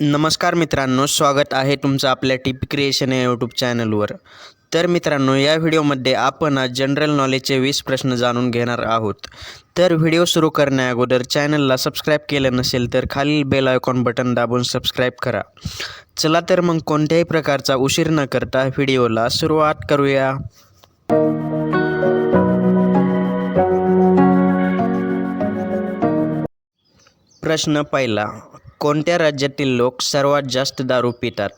नमस्कार मित्रांनो स्वागत आहे तुमचं आपल्या टिप क्रिएशन या यूट्यूब चॅनलवर. तर मित्रांनो या व्हिडिओमध्ये आपण आज जनरल नॉलेजचे वीस प्रश्न जाणून घेणार आहोत. तर व्हिडिओ सुरू करण्याअगोदर चॅनलला सबस्क्राईब केलं नसेल तर खालील बेल आयकॉन बटन दाबून सबस्क्राईब करा. चला तर मग कोणत्याही प्रकारचा उशीर न करता व्हिडिओला सुरुवात करूया. प्रश्न पहिला कोणत्या राज्यातील लोक सर्वात जास्त दारू पितात?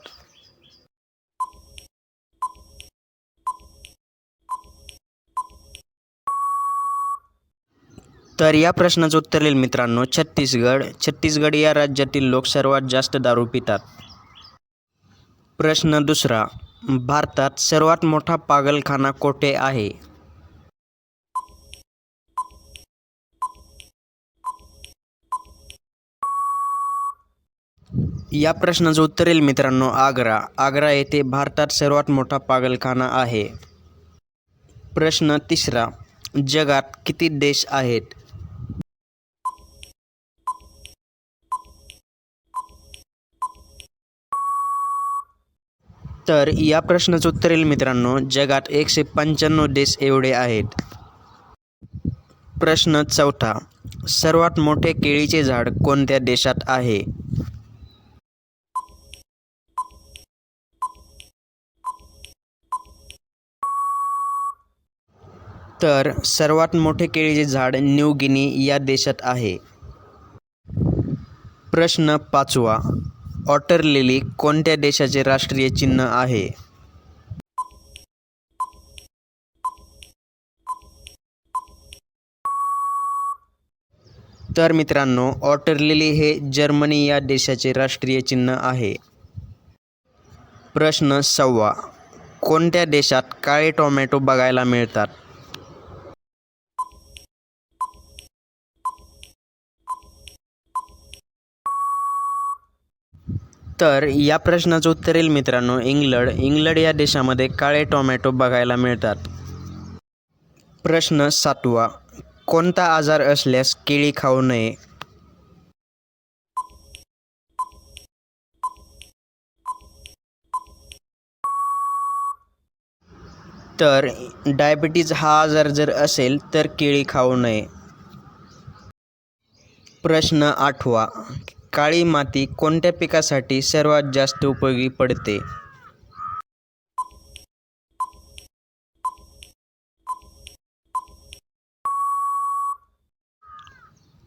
तर या प्रश्नाचं उत्तर येईल मित्रांनो छत्तीसगड. छत्तीसगड या राज्यातील लोक सर्वात जास्त दारू पितात. प्रश्न दुसरा भारतात सर्वात मोठा पागलखाना कोठे आहे? या प्रश्नाचं उत्तर येईल मित्रांनो. आग्रा. आग्रा येथे भारतात सर्वात मोठा पागलखाना आहे. प्रश्न तिसरा. जगात किती देश आहेत? तर या प्रश्नाचं उत्तर येईल मित्रांनो. जगात एकशे पंच्याण्णव देश एवढे आहेत. प्रश्न चौथा. सर्वात मोठे केळीचे झाड कोणत्या देशात आहे? तर सर्वात मोठे केळीचे झाड न्यू गिनी या देशात आहे. प्रश्न पाचवा. ऑटर लिली कोणत्या देशाचे राष्ट्रीय चिन्ह आहे? तर मित्रांनो ऑटर लिली हे जर्मनी या देशाचे राष्ट्रीय चिन्ह आहे. प्रश्न सव्वा. कोणत्या देशात काळे टोमॅटो बघायला मिळतात? तर या प्रश्नाचं उत्तर येईल मित्रांनो इंग्लंड. इंग्लंड या देशामध्ये काळे टोमॅटो बघायला मिळतात. प्रश्न सातवा कोणता आजार असल्यास केळी खाऊ नये? तर डायबिटीज हा आजार जर असेल तर केळी खाऊ नये. प्रश्न आठवा काळी माती कोणत्या पिकासाठी सर्वात जास्त उपयोगी पडते?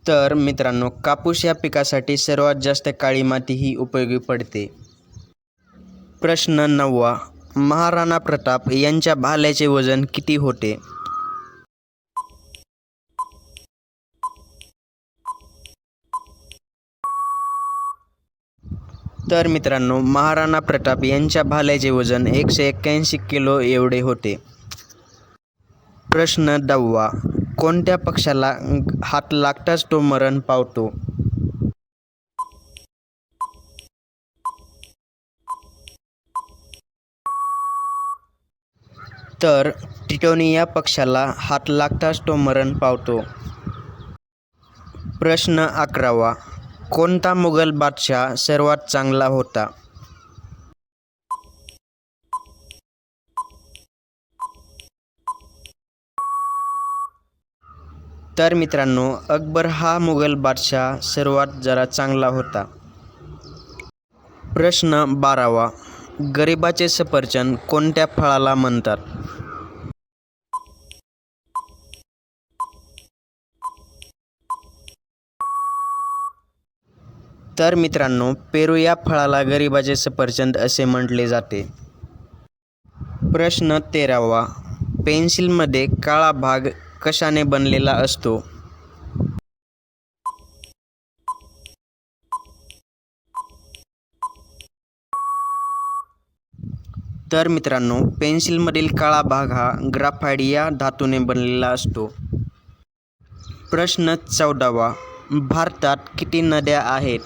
तर मित्रांनो कापूस या पिकासाठी सर्वात जास्त काळी माती ही उपयोगी पडते. प्रश्न नववा महाराणा प्रताप यांच्या भाल्याचे वजन किती होते? तर मित्रांनो महाराणा प्रताप यांच्या भाल्याचे वजन एकशे एक्क्याऐंशी किलो एवढे होते. प्रश्न दहावा कोणत्या पक्षाला हात लागताच तो मरण पावतो? तर टिटोनिया पक्षाला हात लागताच तो मरण पावतो. प्रश्न अकरावा कोणता मुघल बादशाह सर्वात चांगला होता? तर मित्रांनो अकबर हा मुघल बादशाह सर्वात जरा चांगला होता. प्रश्न बारावा. गरिबाचे सफरचंद कोणत्या फळाला म्हणतात? तर मित्रांनो पेरू या फळाला गरिबाचे सफरचंद असे म्हटले जाते. प्रश्न तेरावा. पेन्सिलमध्ये काळा भाग कशाने बनलेला असतो? तर मित्रांनो पेन्सिलमधील काळा भाग हा ग्राफाईड या धातूने बनलेला असतो. प्रश्न चौदावा. भारतात किती नद्या आहेत?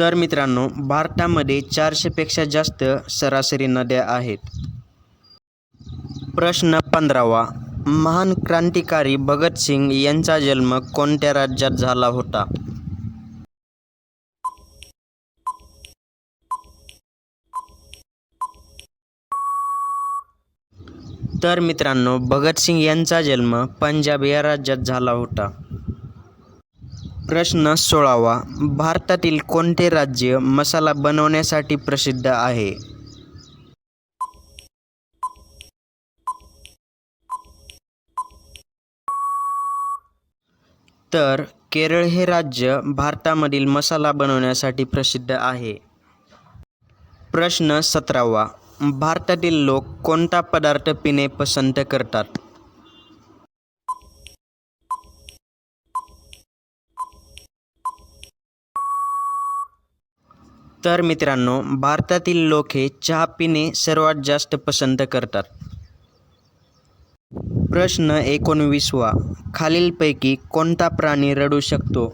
तर मित्रांनो भारतामध्ये चारशेपेक्षा जास्त सरासरी नद्या आहेत. प्रश्न पंधरावा. महान क्रांतिकारी भगतसिंग यांचा जन्म कोणत्या राज्यात झाला होता? तर मित्रांनो भगतसिंग यांचा जन्म पंजाब या राज्यात झाला होता. प्रश्न सोळावा. भारतातील कोणते राज्य मसाला बनवण्यासाठी प्रसिद्ध आहे? तर केरळ हे राज्य भारतामधील मसाला बनवण्यासाठी प्रसिद्ध आहे. प्रश्न सतरावा. भारतातील लोक कोणता पदार्थ पिणे पसंत करतात? तर मित्रांनो भारतातील लोक हे चहा पिणे सर्वात जास्त पसंत करतात. प्रश्न एकोणवीसवा. खालीलपैकी कोणता प्राणी रडू शकतो?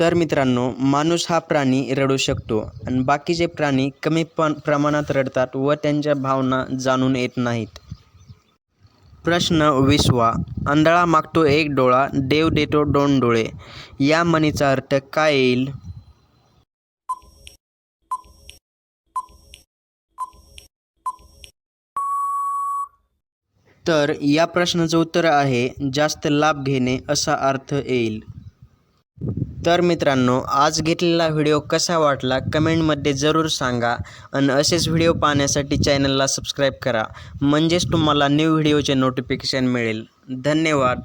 तर मित्रांनो माणूस हा प्राणी रडू शकतो आणि बाकीचे प्राणी कमी पण प्रमाणात रडतात व त्यांच्या भावना जाणून येत नाहीत. प्रश्न विसवा. आंधळा मागतो एक डोळा देव देतो दोन डोळे. या म्हणीचा अर्थ काय येईल? तर या प्रश्नाचं उत्तर आहे जास्त लाभ घेणे असा अर्थ येईल. तर मित्रांनो आज घेतलेला व्हिडिओ कसा वाटला कमेंटमध्ये जरूर सांगा आणि असेच व्हिडिओ पाहण्यासाठी चॅनलला सबस्क्राईब करा. म्हणजेच तुम्हाला न्यू व्हिडिओचे नोटिफिकेशन मिळेल. धन्यवाद.